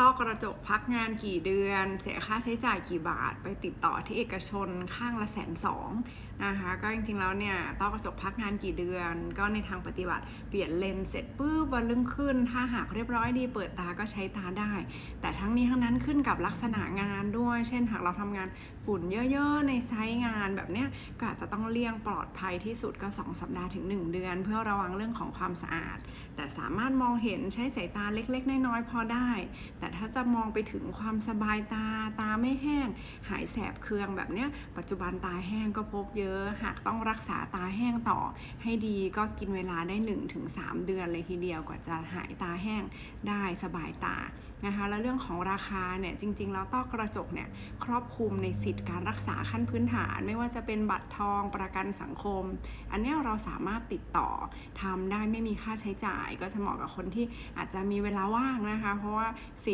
ต้อกระจกพักงานกี่เดือน เสียค่าใช้จ่ายกี่บาท ไปติดต่อที่เอกชนข้างละแสนสองนะคะ ก็จริงๆแล้วเนี่ยต้อกระจกพักงานกี่เดือน ก็ในทางปฏิบัติเปลี่ยนเลนส์เสร็จปุ๊บวันรุ่งขึ้น ถ้าหากเรียบร้อยดีเปิดตาก็ใช้ตาได้ แต่ทั้งนี้ทั้งนั้นขึ้นกับลักษณะงานด้วย เช่นหากเราทำงานฝุ่นเยอะๆ ในไซต์งานแบบเนี้ยก็อาจจะต้องเลี่ยงปลอดภัยที่สุดก็ 2 สัปดาห์ถึง 1 เดือน เพื่อระวังเรื่องของความสะอาด แต่สามารถมองเห็นใช้สายตาเล็กๆ น้อยๆพอได้ แต่ถ้าจะมองไปถึงความสบายตาตาไม่แห้ง หายแสบเคืองแบบเนี้ย ปัจจุบันตาแห้งก็พบเยอะ หากต้องรักษาตาแห้งต่อ ให้ดีก็กินเวลาได้ 1-3 เดือนเลยทีเดียวกว่าจะหายตาแห้งได้สบายตานะคะแล้วเรื่องของราคาเนี่ยจริง ๆ แล้วต้อกระจกเนี่ยครอบคลุมในสิทธิการรักษาขั้นพื้นฐาน ไม่ว่าจะเป็นบัตรทองประกันสังคม อันนี้เราสามารถติดต่อทำได้ไม่มีค่าใช้จ่าย ก็จะเหมาะกับคนที่อาจจะมีเวลาว่างนะคะ เพราะว่าสิทธิ